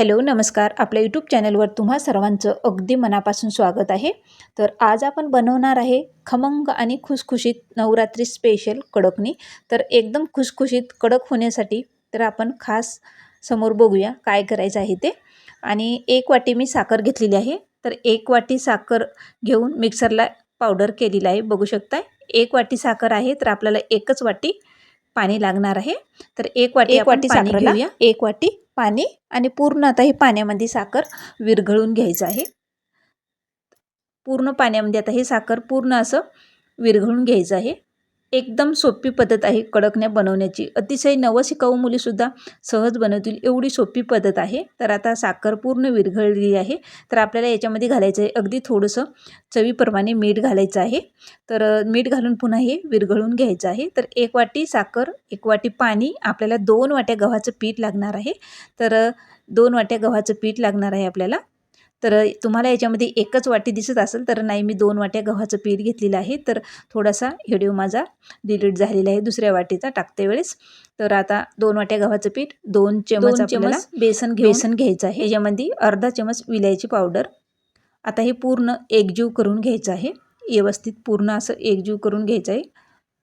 Hello नमस्कार. आपल्या YouTube चॅनलवर तुम्हा सर्वांचं अगदी मनापासून स्वागत आहे. तर आज आपण बनवणार आहे खमंग आणि खुसखुशीत नवरात्री स्पेशल कडकणी. तर एकदम खुसखुशीत कडक होण्यासाठी तर आपण खास समोर बघूया काय करायचं आहे ते. आणि एक वाटी मी साखर घेतलेली आहे. तर एक वाटी साखर घेऊन मिक्सरला पावडर केलेलं आहे. बघू शकताय? एक वाटी साखर आहे तर आपल्याला एकच वाटी पाणी लागणार आहे. तर एक वाटी एक वाटी पाणी साखरला. घेऊया. एक वाटी पाणी आणि पूर्ण आता हे पाण्यामध्ये साखर विरघळून घ्यायचं आहे. पूर्ण पाण्यामध्ये आता हे साखर पूर्ण असं विरघळून घ्यायचं आहे. एकदम सोपी पद्धत आहे कडकण्या बनवण्याची. अतिशय नवशिकाऊ मुलीसुद्धा सहज बनवतील एवढी सोपी पद्धत आहे. तर आता साखर पूर्ण विरघळली आहे. तर आपल्याला याच्यामध्ये घालायचं आहे. अगदी थोडंसं चवीप्रमाणे मीठ घालायचं आहे. तर मीठ घालून पुन्हा हे विरघळून घ्यायचं आहे. तर एक वाटी साखर एक वाटी पाणी आपल्याला दोन वाट्या गव्हाचं पीठ लागणार आहे. तर दोन वाट्या गव्हाचं पीठ लागणार आहे आपल्याला. तर तुम्हाला याच्यामध्ये एकच वाटी दिसत असेल तर नाही मी दोन वाट्या गव्हाचं पीठ घेतलेलं आहे. तर थोडासा व्हिडिओ माझा डिलीट झालेला आहे दुसऱ्या वाटीचा टाकते वेळेस. तर आता दोन वाट्या गव्हाचं पीठ दोन चमच चमच बेसन बेसन घ्यायचं आहे. याच्यामध्ये अर्धा चमच विलायची पावडर. आता हे पूर्ण एकजीव करून घ्यायचं आहे. व्यवस्थित पूर्ण असं एकजीव करून घ्यायचं आहे.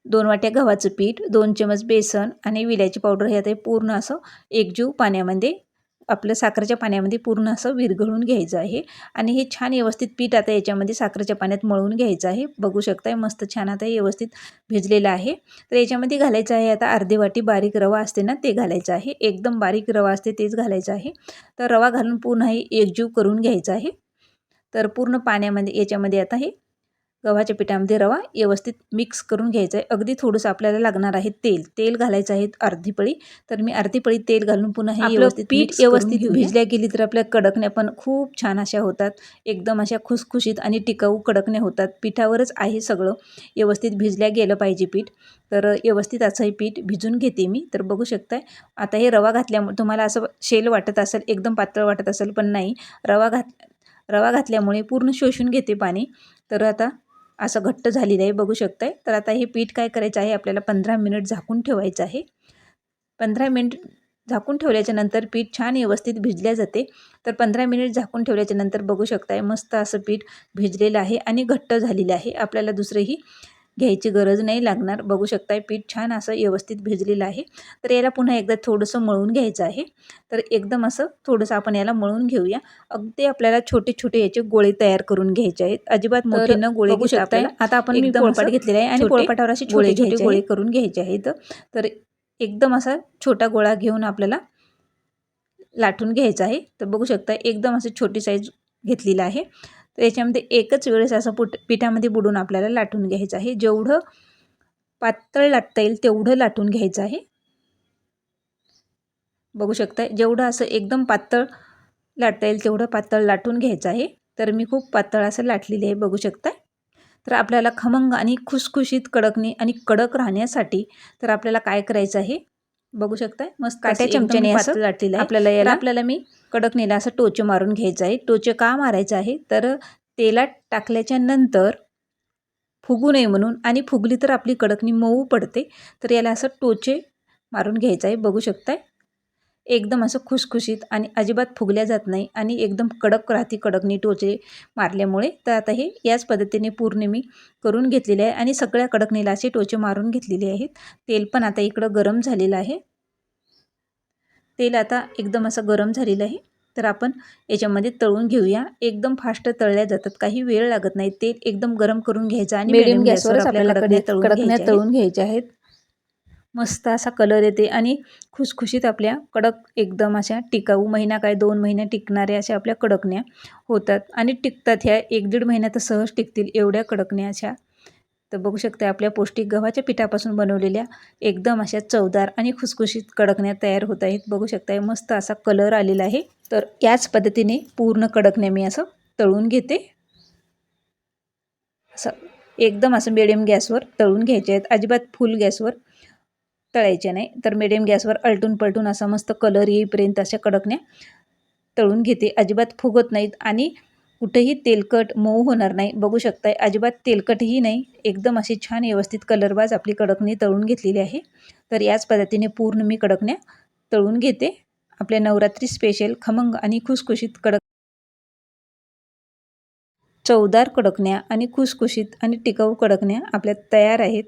दोन वाट्या गव्हाचं पीठ दोन चमच बेसन आणि विलायची पावडर हे आता पूर्ण असं एकजीव पाण्यामध्ये आपलं साखरेच्या पाण्यामध्ये पूर्ण असं विरघळून घ्यायचं आहे. आणि हे छान व्यवस्थित पीठ आता याच्यामध्ये साखरेच्या पाण्यात मळून घ्यायचं आहे. बघू शकताय मस्त छान आता व्यवस्थित भिजलेलं आहे. तर याच्यामध्ये घालायचं आहे आता अर्धी वाटी बारीक रवा असते ना ते घालायचं आहे. एकदम बारीक रवा असते तेच घालायचं आहे. तर रवा घालून पूर्ण हे एकजीव करून घ्यायचं आहे. तर पूर्ण पाण्यामध्ये याच्यामध्ये आता हे गव्हाच्या पिठामध्ये रवा व्यवस्थित मिक्स करून घ्यायचं आहे. अगदी थोडंसं आपल्याला लागणार आहे तेल. तेल घालायचं आहे अर्धी पळी तर मी अर्धी पळी तेल घालून पुन्हा हे व्यवस्थित पीठ व्यवस्थित भिजल्या गेली तर आपल्या कडकण्या पण खूप छान अशा होतात. एकदम अशा खुसखुशीत आणि टिकाऊ कडकण्या होतात. पिठावरच आहे सगळं. व्यवस्थित भिजल्या गेलं पाहिजे पीठ. तर व्यवस्थित असं हे पीठ भिजून घेते मी. तर बघू शकताय आता हे रवा घातल्यामुळे तुम्हाला असं शेल वाटत असेल एकदम पातळ वाटत असेल पण नाही. रवा घात रवा घातल्यामुळे पूर्ण शोषून घेते पाणी. तर आता असं घट्ट झालेलं आहे बघू शकताय. तर आता हे पीठ काय करायचं आहे आपल्याला पंधरा मिनिट झाकून ठेवायचं आहे. पंधरा मिनिट झाकून ठेवल्याच्या नंतर पीठ छान व्यवस्थित भिजल्या जाते. तर पंधरा मिनिट झाकून ठेवल्याच्या नंतर बघू शकताय मस्त असं पीठ भिजलेलं आहे आणि घट्ट झालेलं आहे. आपल्याला दुसरंही घ्यायची गरज नाही लागणार. बघू शकताय पीठ छान असं व्यवस्थित भिजलेलं आहे. तर याला पुन्हा एकदा थोडंसं मळून घ्यायचं आहे. तर एकदम असं थोडंसं आपण याला मळून घेऊया. अगदी आपल्याला छोटे छोटे याचे गोळे तयार करून घ्यायचे आहेत. अजिबात मोठे न गोळे घेऊ शकताय आता आपण मी पोळपाट घेतलेला आहे आणि पोळपाटावर असे छोटे छोटे गोळे करून घ्यायचे आहेत. तर एकदम असा छोटा गोळा घेऊन आपल्याला लाटून घ्यायचा आहे. तर बघू शकता एकदम असं छोटी साईज घेतलेला आहे. तर याच्यामध्ये एकच वेळेस असं पुट पिठामध्ये बुडून आपल्याला लाटून घ्यायचं आहे. जेवढं पातळ लाटता येईल तेवढं लाटून घ्यायचं आहे. बघू शकता जेवढं असं एकदम पातळ लाटता येईल तेवढं पातळ लाटून घ्यायचं आहे. तर मी खूप पातळ असं लाटलेली आहे बघू शकता तर आपल्याला खमंग आणि खुसखुशीत कडकणे आणि कडक राहण्यासाठी तर आपल्याला काय करायचं आहे? बघू शकताय. मस्त काट्या चमच्याने असं लाटलेलं आपल्याला याला आपल्याला मी कडकणीला असं टोचे मारून घ्यायचं आहे. टोचे का मारायचं आहे? तर तेलात टाकल्याच्या नंतर फुगू नये म्हणून आणि फुगली तर आपली कडकणी मऊ पडते. तर याला असं टोचे मारून घ्यायचं आहे. बघू शकताय. एकदम असं खुसखुशीत आणि अजिबात फुगल्या जात नाही आणि एकदम कडक राहते कडकणी टोचे मारल्यामुळे. तर आता हे याच पद्धतीने पूर्ण मी करून घेतलेले आहे आणि सगळ्या कडकणीला असे टोचे मारून घेतलेले आहेत. तेल पण आता इकडं गरम झालेलं आहे. तेल आता एकदम असं गरम झालेलं आहे. तर आपण याच्यामध्ये तळून घेऊया. एकदम फास्ट तळल्या जातात. काही वेळ लागत नाही. तेल एकदम गरम करून घ्यायचं आणि मिडियम गॅसवर आपल्याला तळून घ्यायच्या आहेत. मस्त असा कलर येते आणि खुसखुशीत आपल्या कडक एकदम अशा टिकाऊ महिना काय दोन महिने टिकणाऱ्या अशा आपल्या कडकण्या होतात. आणि टिकतात ह्या एक दीड महिन्यात सहज टिकतील एवढ्या कडकण्या अशा. तर बघू शकता आपल्या पौष्टिक गव्हाच्या पिठापासून बनवलेल्या एकदम अशा चवदार आणि खुसखुशीत कडकण्या तयार होत आहेत. बघू शकता मस्त असा कलर आलेला आहे. तर याच पद्धतीने पूर्ण कडकण्या मी असं तळून घेते. असं एकदम असं मिडियम गॅसवर तळून घ्यायचे आहेत. अजिबात फुल गॅसवर तळायचे नाही. तर मिडियम गॅसवर अलटून पलटून असा मस्त कलर येईपर्यंत अशा कडकण्या तळून घेते. अजिबात फुगत नाहीत आणि कुठेही तेलकट मऊ होणार नाही. बघू शकताय अजिबात तेलकटही नाही. एकदम अशी छान व्यवस्थित कलरबाज आपली कडकणी तळून घेतलेली आहे. तर याच पद्धतीने पूर्ण मी कडकण्या तळून घेते. आपल्या नवरात्री स्पेशल खमंग आणि खुसखुशीत कडक चवदार कडकण्या आणि खुसखुशीत आणि टिकाऊ कडकण्या आपल्या तयार आहेत.